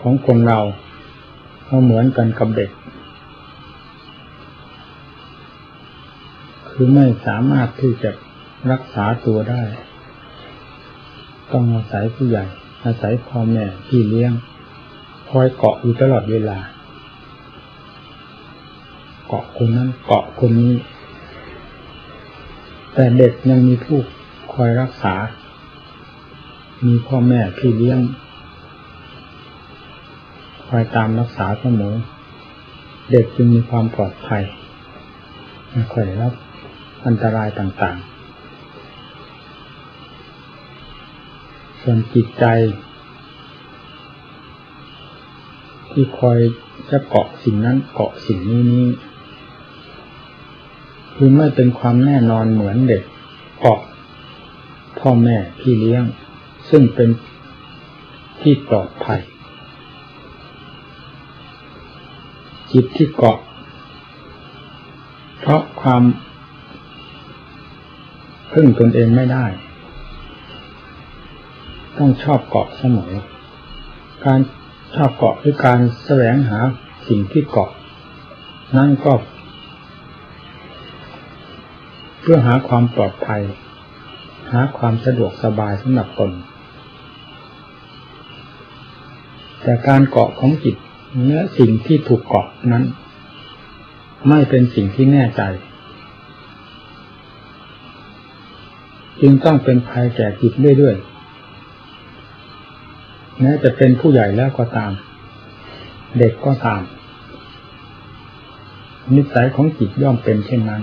ของคนเราเขาเหมือนกันกับเด็ก คือไม่สามารถที่จะรักษาตัวได้ ต้องอาศัยผู้ใหญ่ อาศัยพ่อแม่พี่เลี้ยง คอยเกาะอยู่ตลอดเวลา เกาะคนนั้นเกาะคนนี้ แต่เด็กยังมีผู้คอยรักษา มีพ่อแม่พี่เลี้ยง คอยตามรักษาเสมอ เด็กจึงมีความปลอดภัยไม่ค่อยรับอันตรายต่างๆ ส่วนจิตใจ ที่คอยจะเกาะสิ่งนั้นเกาะสิ่งนี้นี้คือไม่เป็นความแน่นอนเหมือนเด็กเกาะพ่อแม่พี่เลี้ยง ซึ่งเป็นที่ปลอดภัย จิตที่เกาะ เพราะความพึ่งตนเองไม่ได้ ต้องชอบเกาะเสมอการชอบเกาะหรือการแสวงหาสิ่งที่เกาะ นั่นก็ เพื่อหาความปลอดภัย หาความสะดวกสบายสำหรับตนแต่การเกาะของจิต เนื้อสิ่งที่ถูกเกาะนั้น ไม่เป็นสิ่งที่แน่ใจ จึงต้องเป็นภัยแก่จิตเรื่อยๆแม้จะเป็นผู้ใหญ่แล้วก็ตาม เด็กก็ตาม นิสัยของจิตย่อมเป็นเช่นนั้น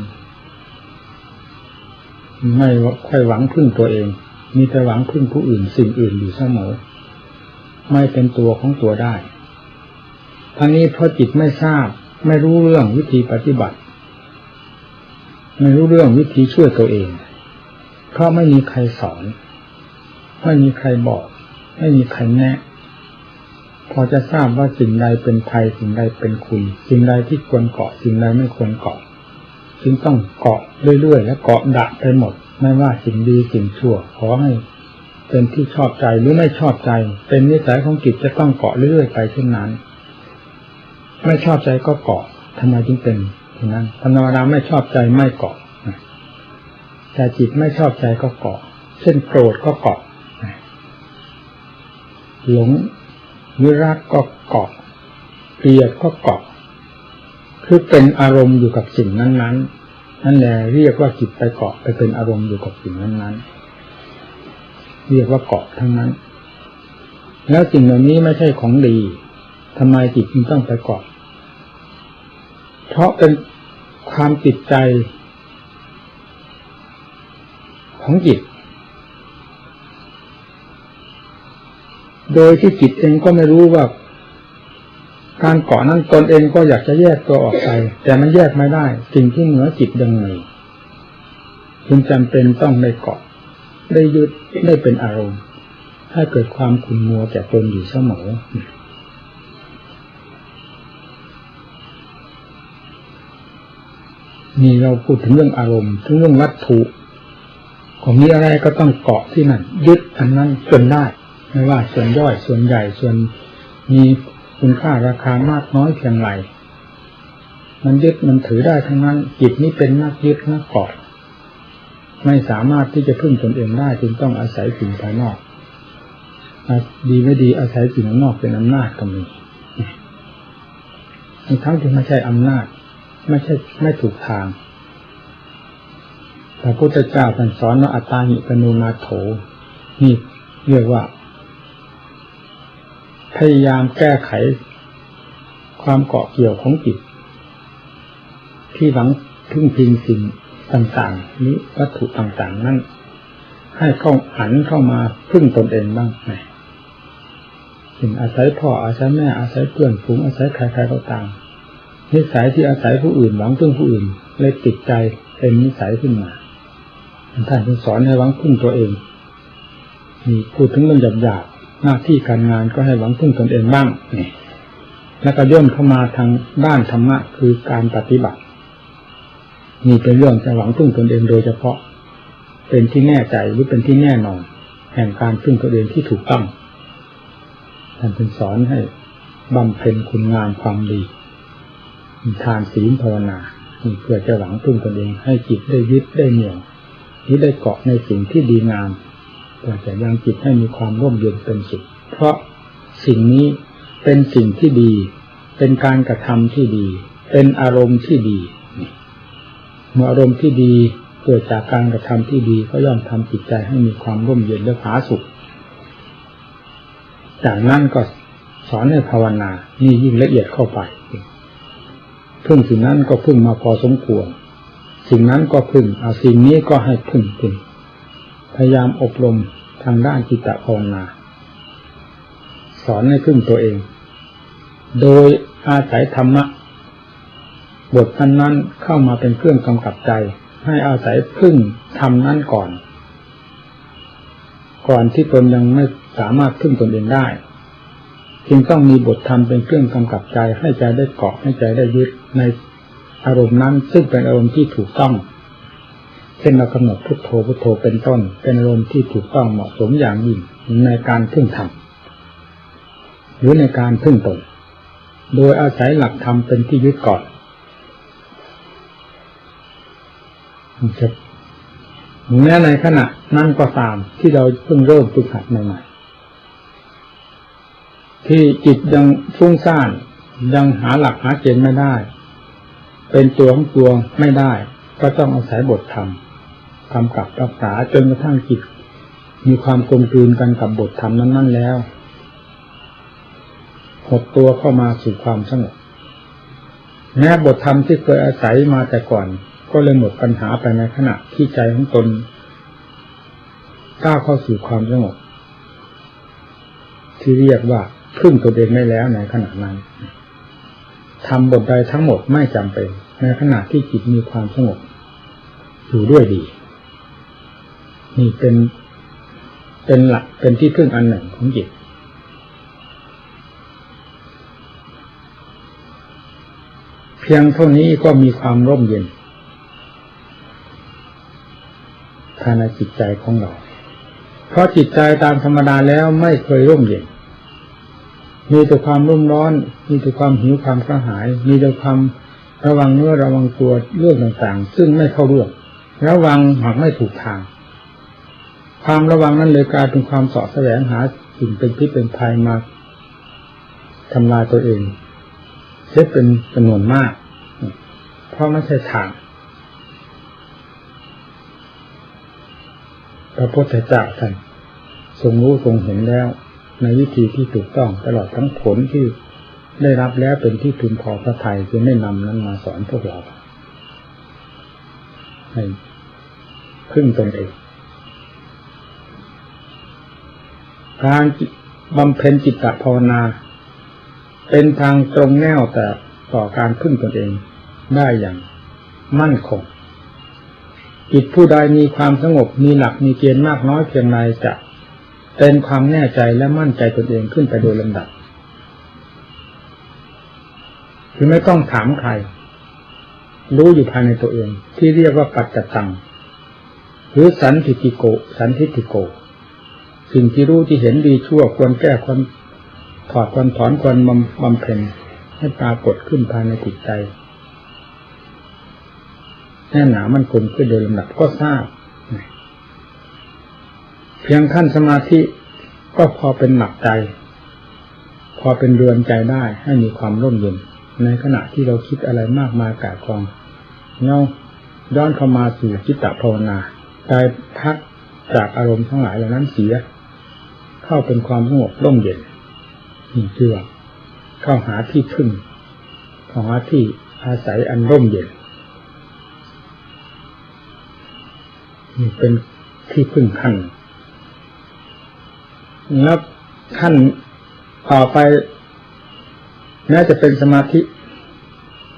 ไม่ค่อยหวังพึ่งตัวเอง มีแต่หวังพึ่งผู้อื่นสิ่งอื่นอยู่เสมอ ไม่เป็นตัวของตัวได้ ทั้งนี้เพราะจิตไม่ทราบ ไม่รู้เรื่องวิธีปฏิบัติ ไม่รู้เรื่องวิธีช่วยตัวเอง เพราะไม่มีใครสอน ไม่มีใครบอก ไม่มีใครแนะ พอจะทราบว่าสิ่งใดเป็นภัยสิ่งใดเป็นคุณสิ่งใดที่ควรเกาะสิ่งใดไม่ควรเกาะจึงต้องเกาะเรื่อยๆและเกาะดักไปหมด ไม่ว่าสิ่งดีสิ่งชั่วขอให้เป็นที่ชอบใจหรือไม่ชอบใจ เป็นนิสัยของจิตจะต้องเกาะเรื่อยๆไปเช่นนั้น ไม่ชอบใจก็เกาะทำไมจึงเป็นเช่นนั้นธรรมดาไม่ชอบใจไม่เกาะแต่จิตไม่ชอบใจก็เกาะ เช่นโกรธก็เกาะหลงหรือรักก็เกาะเกลียดก็เกาะ คือเป็นอารมณ์อยู่กับสิ่งนั้นๆ นั่นแหละเรียกว่าจิตไปเกาะไปเป็นอารมณ์อยู่กับสิ่งนั้นๆ เรียกว่าเกาะทั้งนั้น แล้วสิ่งเหล่านี้ไม่ใช่ของดี ทำไมจิตจึงต้องไปเกาะเพราะเป็นความติดใจ ของจิต โดยที่จิตเองก็ไม่รู้ว่า การเกาะนั้นตนเองก็อยากจะแยกตัวออกไป แต่มันแยกไม่ได้ สิ่งที่เหนือจิตยังมีจึงจำเป็นต้องได้เกาะ ได้ยึดได้เป็นอารมณ์ให้เกิดความขุ่นมัวแก่ตนอยู่เสมอ นี่เราพูดถึงเรื่องอารมณ์ถึงเรื่องวัตถุก็มีอะไรก็ต้องเกาะที่นั่นยึดอันนั้นจนได้ ไม่ว่าส่วนย่อยส่วนใหญ่ส่วนมีคุณค่าราคามากน้อยเพียงไรมันยึดมันถือได้ทั้งนั้นจิตนี้เป็นนักยึดนักเกาะไม่สามารถที่จะพึ่งตนเองได้จึงต้องอาศัยสิ่งภายนอกดีไม่ดีอาศัยสิ่งภายนอกเป็นอำนาจก็มีทั้งที่ไม่ใช่อำนาจ ไม่ใช่ไม่ถูกทางพระพุทธเจ้าท่านสอนว่าอัตตาหิปนุนาโถ นี่เรียกว่า พยายามแก้ไข ความเกาะเกี่ยวของจิต ที่หวังพึ่งพิงสิ่งต่างๆ นี้วัตถุต่างๆ นั้นให้เข้าหันเข้ามาพึ่งตนเองบ้างไงสิ่งอาศัยพ่ออาศัยแม่อาศัยเพื่อนฝูงอาศัยใครๆก็ตาม นิสัยที่อาศัยผู้อื่นหวังพึ่งผู้อื่นเลยติดใจเป็นนิสัยขึ้นมาท่านสอนให้หวังพึ่งตัวเองมีพูดถึงเรื่องหยาบๆหน้าที่การงานก็ให้หวังพึ่งตนเองบ้างนี่แล้วก็ย่นเข้ามาทางด้านธรรมะคือการปฏิบัตินี่เป็นเรื่องจะหวังพึ่งตนเองโดยเฉพาะ เป็นที่แน่ใจหรือเป็นที่แน่นอน แห่งการพึ่งตนเองที่ถูกต้องท่านเป็นสอนให้บำเพ็ญคุณงามความดีมี ทานศีลภาวนาเพื่อจะหวังพึ่งตนเองให้จิตได้ยึดได้เหนี่ยวยึดได้เกาะในสิ่งที่ดีงามเพื่อจะยังจิตให้มีความร่มเย็นเป็นสุขเพราะสิ่งนี้เป็นสิ่งที่ดี เป็นการกระทำที่ดี เป็นอารมณ์ที่ดีเมื่ออารมณ์ที่ดีเกิดจากการกระทำที่ดีก็ย่อมทำจิตใจให้มีความร่มเย็นและผาสุขจากนั้นก็สอนให้ภาวนานี่ยิ่งละเอียดเข้าไป พึ่งสิ่งนั้นก็พึ่งมาพอสมควร สิ่งนั้นก็พึ่งเอาสิ่งนี้ก็ให้พึ่งพึ่งพยายามอบรมทางด้านจิตตภาวนา สอนให้พึ่งตัวเอง โดยอาศัยธรรมะ บทนั้นนั้นเข้ามาเป็นเครื่องกำกับใจ ให้อาศัยพึ่งทำนั้นก่อน ก่อนที่ตนยังไม่สามารถพึ่งตนเองได้ จึงต้องมีบทธรรมเป็นเครื่องกำกับใจ ให้ใจได้เกาะให้ใจได้ยึดในอารมณ์นั้น ซึ่งเป็นอารมณ์ที่ถูกต้องเช่นเรากำหนดพุทโธพุทโธเป็นต้น เป็นอารมณ์ที่ถูกต้องเหมาะสมอย่างยิ่งในการพึ่งธรรมหรือในการพึ่งตนโดยอาศัยหลักธรรมเป็นที่ยึดก่อนแม้ในขณะนั้นก็ตามที่เราเพิ่งเริ่มฝึกหัดใหม่ๆ ที่จิตยังฟุ้งซ่านยังหาหลักหาเกณฑ์ไม่ได้ เป็นตัวของตัวไม่ได้ ก็ต้องอาศัยบทธรรมกำกับรักษาจนกระทั่งจิต มีความกลมกลืนกันกับบทธรรมนั้น ๆ แล้วหดตัวเข้ามาสู่ความสงบแม้บทธรรมที่เคยอาศัยมาแต่ก่อน ก็เลยหมดปัญหาไปในขณะที่ใจของตนก้าวเข้าสู่ความสงบที่เรียกว่า พึ่งตัวเองได้แล้วในขณะนั้นทำบทใดทั้งหมดไม่จำเป็นในขณะที่จิตมีความสงบอยู่ด้วยดี นี่เป็นเป็นหลักเป็นที่พึ่งอันหนึ่งของจิตเพียงเท่านี้ก็มีความร่มเย็นภายในจิตใจของเรา เพราะจิตใจตามธรรมดาแล้วไม่เคยร่มเย็น มีแต่ความรุ่มร้อน มีแต่ความหิวความกระหาย มีแต่ความระวังเนื้อระวังตัวเรื่องต่างๆ ซึ่งไม่เข้าเรื่องระวังหากไม่ถูกทาง ความระวังนั้นเลยกลายเป็นความสอดแสวงหาสิ่งเป็นพิษเป็นภัยมาทำลายตัวเองเช็ดเป็นจำนวนมาก เพราะไม่ใช่ทางพระพุทธเจ้าท่านทรงรู้ทรงเห็นแล้ว ในวิธีที่ถูกต้องตลอดทั้งผลที่ได้รับแล้วเป็นที่พึงพอพระทัยจึงได้นำนั้นมาสอนพวกเรา ให้พึ่งตนเอง การบำเพ็ญจิตตภาวนา เป็นทางตรงแนวแต่ต่อการพึ่งตนเองได้อย่างมั่นคงจิตผู้ใดมีความสงบมีหลักมีเกณฑ์มากน้อยเพียงไรจะ เป็นความแน่ใจและมั่นใจตนเองขึ้นไปโดยลำดับ คือไม่ต้องถามใคร รู้อยู่ภายในตัวเอง ที่เรียกว่าปัจจตัง หรือสันทิติโก สันทิติโก สิ่งที่รู้ที่เห็นดีชั่วควรแก้ควรถอดควรถอนควรบำเพ็ญให้ปรากฏขึ้นภายในจิตใจแน่หนามันคงขึ้นโดยลำดับก็ทราบ เพียงขั้นสมาธิก็พอเป็นหลักใจ พอเป็นเรือนใจได้ให้มีความร่มเย็น ในขณะที่เราคิดอะไรมากมายกายกองเงาย้อนเข้ามาสู่จิตตภาวนาใจพักจากอารมณ์ทั้งหลายเหล่านั้นเสีย เข้าเป็นความสงบร่มเย็นนี่คือว่าเข้าหาที่พึ่งเข้าหาที่อาศัยอันร่มเย็นนี่เป็นที่พึ่งขั้น แล้วขั้นต่อไปแม้จะเป็นสมาธิ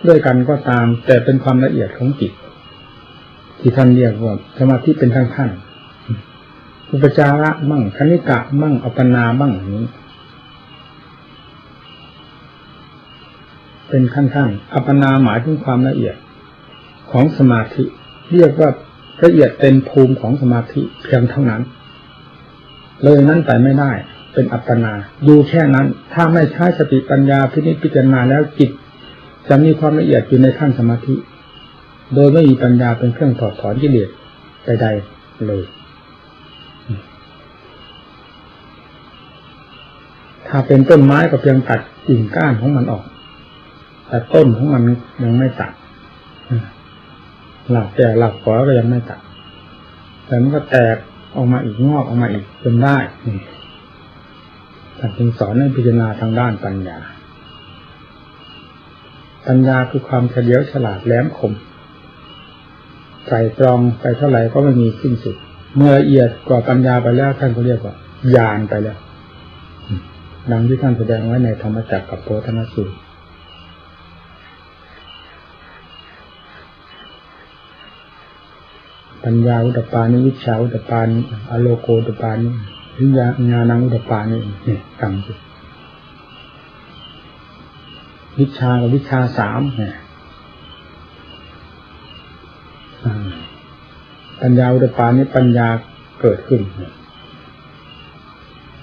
ด้วยกันก็ตาม แต่เป็นความละเอียดของจิต ที่ท่านเรียกว่าสมาธิเป็นขั้นขั้นอุปจาระมั่งคณิกะมั่งอัปปนามั่งอย่างนี้ เป็นขั้นขั้นอัปปนาหมายถึงความละเอียดของสมาธิ เรียกว่าละเอียดเต็มภูมิของสมาธิเพียงเท่านั้น เลยนั้นไปไม่ได้เป็นอัปปนาดูแค่นั้น ถ้าไม่ใช้สติปัญญาพินิจพิจารณาแล้วจิตจะมีความละเอียดอยู่ในขั้นสมาธิ โดยไม่มีปัญญาเป็นเครื่องถอดถอนกิเลสใดๆเลยถ้าเป็นต้นไม้ก็เพียงตัดกิ่งก้านของมันออก แต่ต้นของมันยังไม่ตัดหลักแก่หลักขอก็ยังไม่ตัดแต่มันก็แตก ออกมาอีกงอกออกมาอีกจนได้ท่านจึงสอนให้พิจารณาทางด้านปัญญา ปัญญาคือความเฉลียวฉลาดแหลมคมใส่ตรองไปเท่าไหร่ก็ไม่มีสิ้นสุด เมื่อละเอียดกว่าปัญญาไปแล้วท่านก็เรียกว่าญาณไปแล้ว ดังที่ท่านแสดงไว้ในธรรมจักรกับโพธนสูตร ปัญญาอุตปานิวิชาอุตปานิอโลโกอุตปานิวิญญาญาณังอุตปานิเนี่ยฟังสิวิชากับวิชาสามเนี่ยปัญญาอุตปานิปัญญาเกิดขึ้น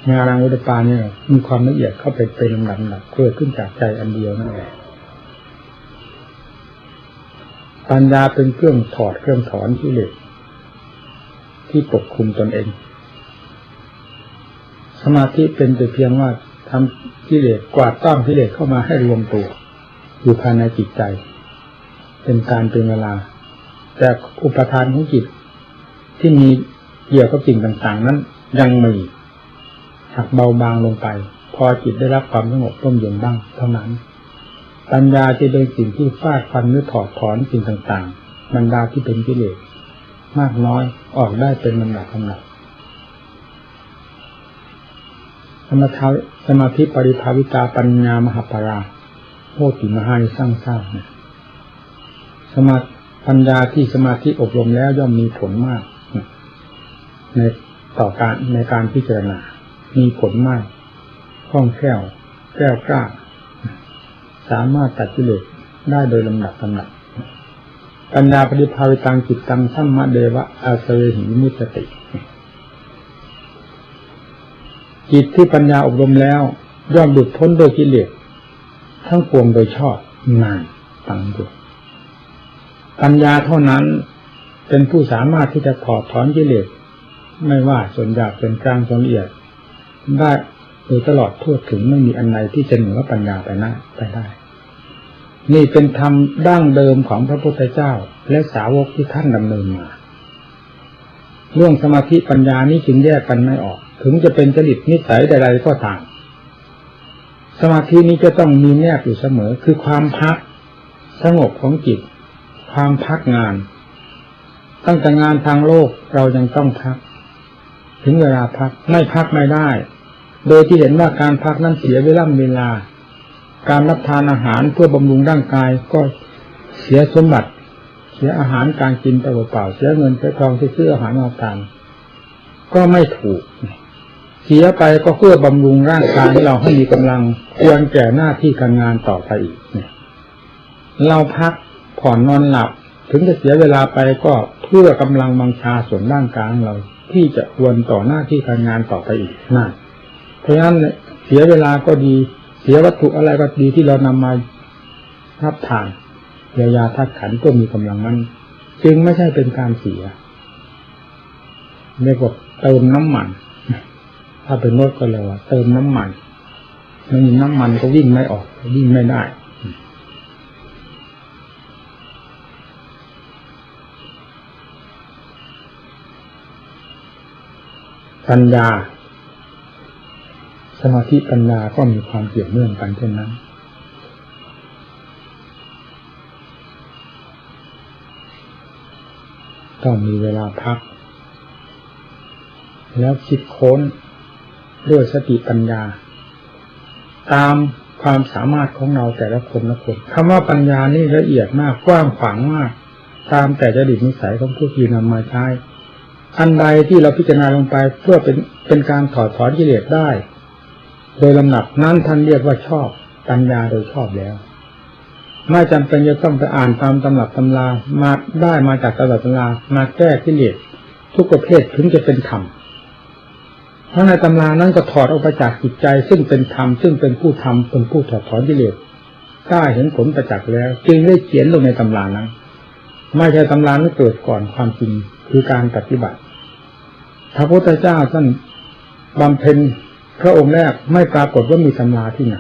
งานังอุตปานี่มีความละเอียดเข้าไปเป็นลำดับดับเกิดขึ้นจากใจอันเดียวนั่นแหละปัญญาเป็นเครื่องถอดเครื่องถอนที่เหล็ก ที่ปกคลุมตนเอง สมาธิเป็นแต่เพียงว่าทำกิเลสกวาดต้องกิเลสเข้ามาให้รวมตัว อยู่ภายในจิตใจ เป็นการเป็นเวลา แต่อุปทานของจิต ที่มีเกี่ยวกับสิ่งต่างๆ นั้น ยังมีหักเบาบางลงไป พอจิตได้รับความสงบร่มเย็นบ้างเท่านั้น ปัญญาจะเป็นสิ่งที่ฟาดฟันหรือถอดถอนสิ่งต่างๆบรรดาที่เป็นกิเลส มากน้อยออกได้เป็นลำดับลำดับสมาธิสมาธิปริภาวิตาปัญญามหาปราโมติมหานิสร้างสร้างเนี่ยสมาปัญญาที่สมาธิอบรมแล้วย่อมมีผลมาก ในต่อการในการพิจารณา มีผลมากคล่องแคล่วแก้วกล้า สามารถตัดกิเลสได้โดยลำดับลำดับ ปัญญาปฏิภาวิตังจิตตังสัมมาเดวะอาเสหิมุตติ จิตที่ปัญญาอบรมแล้ว ย่อมหลุดพ้นโดยกิเลสทั้งปวงโดยชอบนานตังดุปัญญาเท่านั้นเป็นผู้สามารถที่จะถอดถอนกิเลสไม่ว่าส่วนหยาบส่วนกลางส่วนละเอียด ได้โดยตลอดทั่วถึงไม่มีอันใดที่จะเหนือปัญญาไปหน้าไปได้ นี่เป็นธรรมดั้งเดิมของพระพุทธเจ้า และสาวกที่ท่านดำเนินมาเรื่องสมาธิปัญญานี้จึงแยกกันไม่ออก ถึงจะเป็นจริตนิสัยใดๆก็ตาม สมาธินี้จะต้องมีแนบอยู่เสมอ คือความพัก สงบของจิต ความพักงาน ตั้งแต่งานทางโลกเรายังต้องพัก ถึงเวลาพักไม่พักไม่ได้ โดยที่เห็นว่าการพักนั้นเสียเวลาเวลา การรับทานอาหารเพื่อบำรุงร่างกายก็เสียสมบัติ เสียอาหารการกินเปล่าเสียเงินเสียทองที่ซื้ออาหารมาทานก็ไม่ถูก เสียไปก็เพื่อบำรุงร่างกายให้เราให้มีกำลังควรแก่หน้าที่การงานต่อไปอีกเนี่ยเราพักผ่อนนอนหลับ ถึงจะเสียเวลาไปก็เพื่อกำลังบังชาส่วนร่างกายของเรา ที่จะควรต่อหน้าที่การงานต่อไปอีกนั่นเพราะฉะนั้นเสียเวลาก็ดี เสียวัตถุอะไรก็ดีที่เรานำมารับทานยายาทัดขันก็มีกำลังนั้น จึงไม่ใช่เป็นการเสียเรียกว่าเติมน้ำมัน ถ้าเป็นรถก็เลยว่าเติมน้ำมันไม่มีน้ำมันก็วิ่งไม่ออกวิ่งไม่ได้ปัญญา สมาธิปัญญาก็มีความเกี่ยวเนื่องกันเช่นนั้น ต้องมีเวลาพัก แล้วคิดค้นด้วยสติปัญญา ตามความสามารถของเราแต่ละคนละคนคำว่าปัญญานี่ละเอียดมากกว้างขวางมาก ตามแต่จดิตนิสัยของผู้ที่นำมาใช้อันใดที่เราพิจารณาลงไปเพื่อเป็นเป็นการถอดถอนกิเลสได้ โดยลำดับนั้นท่านเรียกว่าชอบปัญญาโดยชอบแล้ว ไม่จำเป็นจะต้องไปอ่านตามตำรับตำรามาได้มาจากตำรับตำรามาแก้กิเลสทุกประเภทถึงจะเป็นธรรมเพราะในตำรานั้นก็ถอดออกไปจากจิตใจ ซึ่งเป็นธรรมซึ่งเป็นผู้ทำเป็นผู้ถอดถอนกิเลสได้เห็นผลประจักษ์แล้ว จึงได้เขียนลงในตำรานั้นไม่ใช่ตำรานั้นเกิดก่อนความจริงคือการปฏิบัติพระพุทธเจ้าท่านบำเพ็ญ ระองค์แรกไม่ปรากฏว่ามีตำราที่ไหน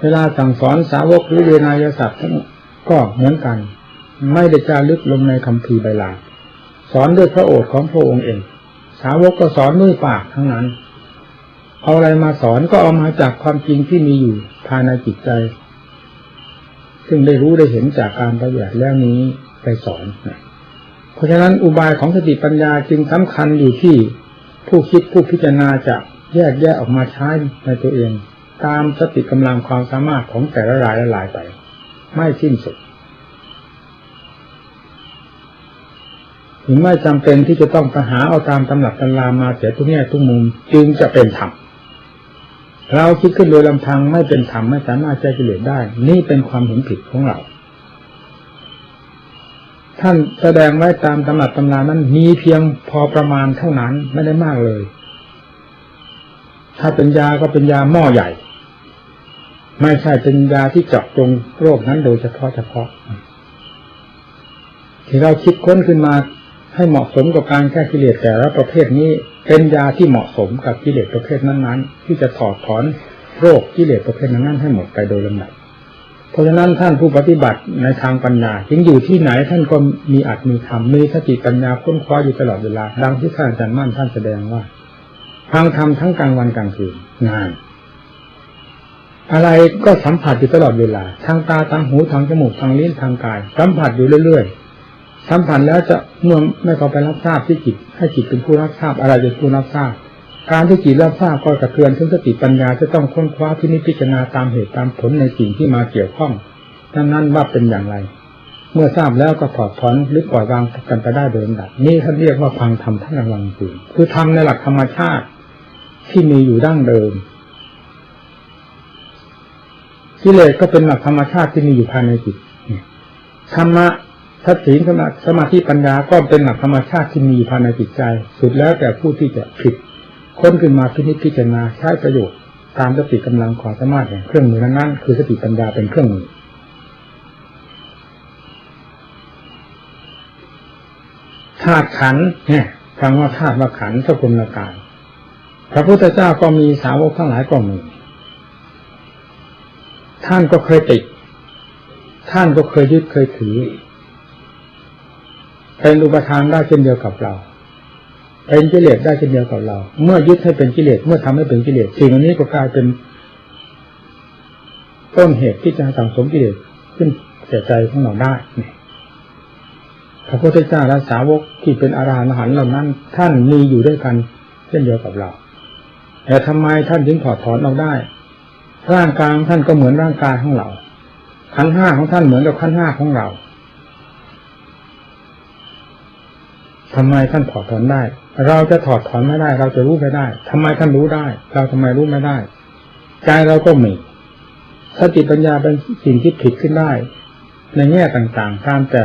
เวลาสั่งสอนสาวกหรือเวนายศัพท์ทั้งก็เหมือนกัน ไม่ได้จารึกลงในคำพีใบลาสอนด้วยพระโอษฐ์ของพระองค์เอง สาวกก็สอนด้วยปากทั้งนั้น เอาอะไรมาสอนก็เอามาจากความจริงที่มีอยู่ภายในจิตใจ ซึ่งได้รู้ได้เห็นจากการปฏิบัติแล้วนี้ไปสอน เพราะฉะนั้นอุบายของสติปัญญาจึงสำคัญอยู่ที่ผู้คิดผู้พิจารณาจะ แยกแยะออกมาใช้ในตัวเอง ตามสติกำลังความสามารถของแต่ละรายละลายไป ไม่สิ้นสุดถึงไม่จำเป็นที่จะต้องไปหาเอาตามตำหนักตำรามาเสียทุกแง่ทุกมุมจึงจะเป็นธรรมเราคิดขึ้นโดยลำพังไม่เป็นธรรมไม่สามารถแก้กิเลสได้ นี่เป็นความเห็นผิดของเรา ท่านแสดงไว้ตามตำหนักตำรานั้นมีเพียงพอประมาณเท่านั้นไม่ได้มากเลย ถ้าเป็นยาก็เป็นยาหม้อใหญ่ ไม่ใช่เป็นยาที่เจาะจงโรคนั้นโดยเฉพาะเฉพาะ ที่เราคิดค้นขึ้นมาให้เหมาะสมกับการแก้กิเลสแต่ละประเภทนี้เป็นยาที่เหมาะสมกับกิเลสประเภทนั้นๆ ที่จะถอดถอนโรคกิเลสประเภทนั้นๆให้หมดไปโดยลำดับเพราะฉะนั้นท่านผู้ปฏิบัติในทางปัญญาถึงอยู่ที่ไหนท่านก็มีอัตมีธรรมมีสติปัญญาค้นคว้าอยู่ตลอดเวลา ดังที่ท่านอาจารย์มั่นท่านแสดงว่า ฟังธรรมทั้งกลางวันกลางคืนงาน อะไรก็สัมผัสอยู่ตลอดเวลา ทางตาทางหูทางจมูกทางลิ้นทางกาย สัมผัสอยู่เรื่อยๆ สัมผัสแล้วจะเมื่อไม่เข้าไปรับทราบที่จิต ให้จิตเป็นผู้รับทราบอะไรเป็นผู้รับทราบ การที่จิตรับทราบก็กระเทือนถึงสติปัญญาจะต้องค้นคว้าที่นิพพิจารณาตามเหตุตามผลในสิ่งที่มาเกี่ยวข้องนั้นว่าเป็นอย่างไร เมื่อทราบแล้วก็ถอดถอนหรือปล่อยวางกันไปได้โดยลำดับนี่ท่านเรียกว่าฟังธรรมทั้งกลางวันกลางคืนคือทำในหลักธรรมชาติ ที่มีอยู่ดั้งเดิมกิเลสก็เป็นหลักธรรมชาติที่มีอยู่ภายในจิตธรรมะทัศน์สมาธิปัญญาก็เป็นหลักธรรมชาติที่มีภายในจิตใจ สุดแล้วแต่ผู้ที่จะผิดค้นขึ้นมาพินิจพิจารณาใช้ประโยชน์ตามสติกำลังความสามารถแห่งเครื่องมือนั้นๆคือสติปัญญาเป็นเครื่องมือธาตุขันเนี่ยฟังว่าธาตุว่าขันสกุลกาย พระพุทธเจ้าก็มีสาวกทั้งหลายก็มี ท่านก็เคยติด ท่านก็เคยยึดเคยถือ เป็นอุปทานได้เช่นเดียวกับเรา เป็นกิเลสได้เช่นเดียวกับเรา เมื่อยึดให้เป็นกิเลส เมื่อทำให้เป็นกิเลส สิ่งนี้ก็กลายเป็น ต้นเหตุที่จะสังสมกิเลสขึ้นแก่ใจของเราได้พระพุทธเจ้าและสาวกที่เป็นอารหันต์เหล่านั้น ท่านมีอยู่ด้วยกัน เช่นเดียวกับเรา แต่ทำไมท่านถึงถอดถอนออกได้ ร่างกายท่านก็เหมือนร่างกายของเราขันห้าของท่านเหมือนกับขันห้าของเราทำไมท่านถอดถอนได้ เราจะถอดถอนไม่ได้ เราจะรู้ไม่ได้ทำไมท่านรู้ได้ เราทำไมรู้ไม่ได้ ใจเราก็มีสติปัญญาเป็นสิ่งที่ผิดขึ้นได้ ในแง่ต่างๆตามแต่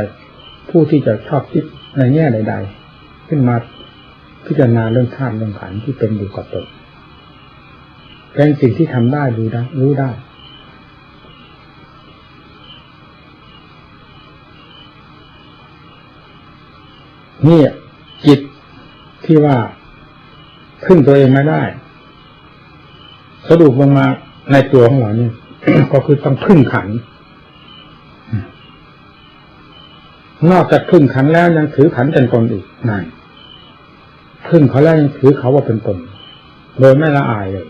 ผู้ที่จะชอบคิดในแง่ใด ๆ ขึ้นมาพิจารณาเรื่องธาตุเรื่องขันที่เป็นอยู่กับตน เป็นสิ่งที่ทำได้รู้ได้รู้ได้ นี่จิตที่ว่าขึ้นตัวเองไม่ได้ สรุปลงมาในตัวของเรานี่ก็คือต้องพึ่งขัน นอกจากพึ่งขันแล้วยังถือขันเป็นตนอีกนั่นพึ่งเขาแล้วยังถือเขาว่าเป็นตนโดยไม่ละอายเลย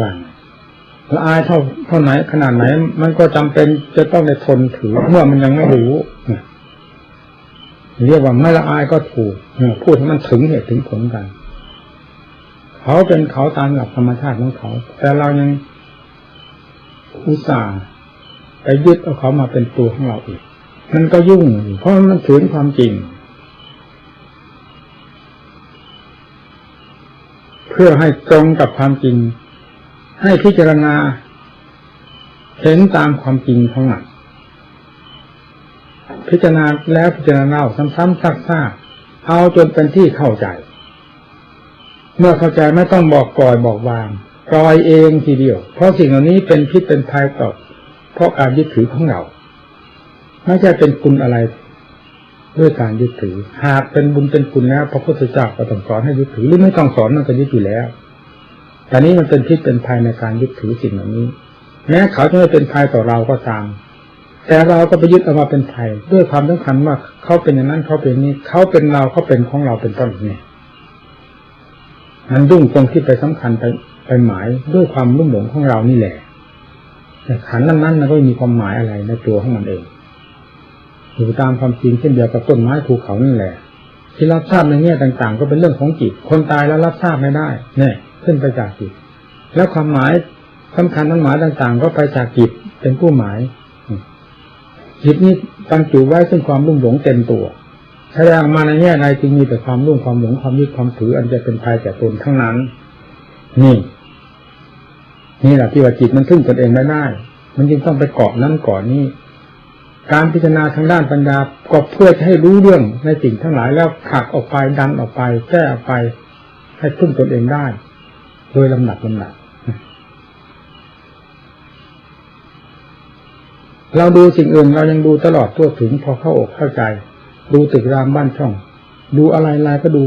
ว่างละอายเท่าเท่าไหนขนาดไหน มันก็จำเป็นจะต้องในทนถือเมื่อมันยังไม่รู้เรียกว่าไม่ละอายก็ถูกพูดให้มันถึงเหตุถึงผลกัน เขาเป็นเขาตามหลักธรรมชาติของเขา แต่เรายังอุตส่าห์ไปยึดเอาเขามาเป็นตัวของเราอีก มันก็ยุ่ง เพราะมันถืนความจริง เพื่อให้ตรงกับความจริง ให้พิจารณา เห็นตามความจริงของมันพิจารณาแล้วพิจารณาเล่าซ้ำๆซักๆเอาจนเป็นที่เข้าใจ เมื่อเข้าใจไม่ต้องบอกปล่อยบอกวางปล่อยเองทีเดียว เพราะสิ่งเหล่านี้เป็นพิษเป็นภัยต่อเพราะการยึดถือของเราไม่ใช่เป็นคุณอะไร ด้วยการยึดถือ หากเป็นบุญเป็นคุณแล้วพระพุทธเจ้าก็ต้องสอนให้ยึดถือหรือไม่ต้องสอนมันก็ยึดอยู่แล้ว แต่นี้มันเป็นพิษเป็นภัยในการยึดถือสิ่งเหล่านี้ แม้เขาจะไม่เป็นภัยต่อเราก็ตาม แต่เราก็ไปยึดเอามาเป็นภัยด้วยความสำคัญว่าเขาเป็นอย่างนั้นเขาเป็นนี้ เขาเป็นเราเขาเป็นของเราเป็นต้นเนี่ยมันยุ่งตรงที่ไปสำคัญไปไปหมายด้วยความรุ่มหลงของเรานี่แหละแต่ขันนั้นนั้นมันก็มีความหมายอะไรในตัวของมันเองอยู่ตามความจริงเช่นเดียวกับต้นไม้ภูเขานั่นแหละ ที่รับทราบในแง่ต่าง ๆ ก็เป็นเรื่องของจิต คนตายแล้วรับทราบไม่ได้ เนี่ย ขึ้นไปจากจิต แล้วความหมายสำคัญทั้งหมายต่างๆ ก็ไปจากจิตเป็นผู้หมายจิตนี้ตั้งจุไว้ซึ่งความรุ่มหลงเต็มตัวแสดงออกมาในแง่ใดจึงมีแต่ความรุ่มความหลงความยึดความถือ อันจะเป็นภัยแก่ตนทั้งนั้น นี่นี่แหละที่ว่าจิตมันขึ้นตนเองไม่ได้ มันจึงต้องไปเกาะนั้นก่อนนี้ การพิจารณาทางด้านปัญญาก็เพื่อจะให้รู้เรื่องในสิ่งทั้งหลายแล้วขักออกไปดันออกไป แก้ออกไป ให้ขึ้นตนเองได้ โดยลำดับลำดับเราดูสิ่งอื่นเรายังดูตลอดทั่วถึงพอเข้าอกเข้าใจ ดูตึกรามบ้านช่อง ดูอะไรอะไรก็ดู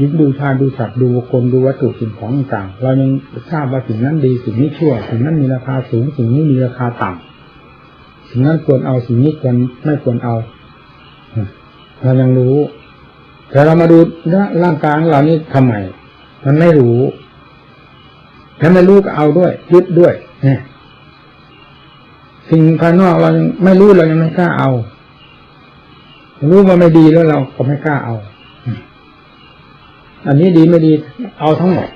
ยิงดูชาดูสัตว์ดูบุคคลดูวัตถุสิ่งของต่างๆเรายังทราบว่าสิ่งนั้นดีสิ่งนี้ชั่ว สิ่งนั้นมีราคาสูง สิ่งนี้มีราคาต่ำสิ่งนั้นควรเอาสิ่งนี้ควรไม่ควรเอาเรายังรู้ แต่เรามาดูร่างกายของเรานี่ทำไมมันไม่รู้ ถ้าไม่รู้ก็เอาด้วย ยึดด้วยเนี่ยสิ่งภายนอกเรายังไม่รู้เรายังไม่กล้าเอา รู้ว่าไม่ดีแล้วเราก็ไม่กล้าเอา อันนี้ดีไม่ดีเอาทั้งหมด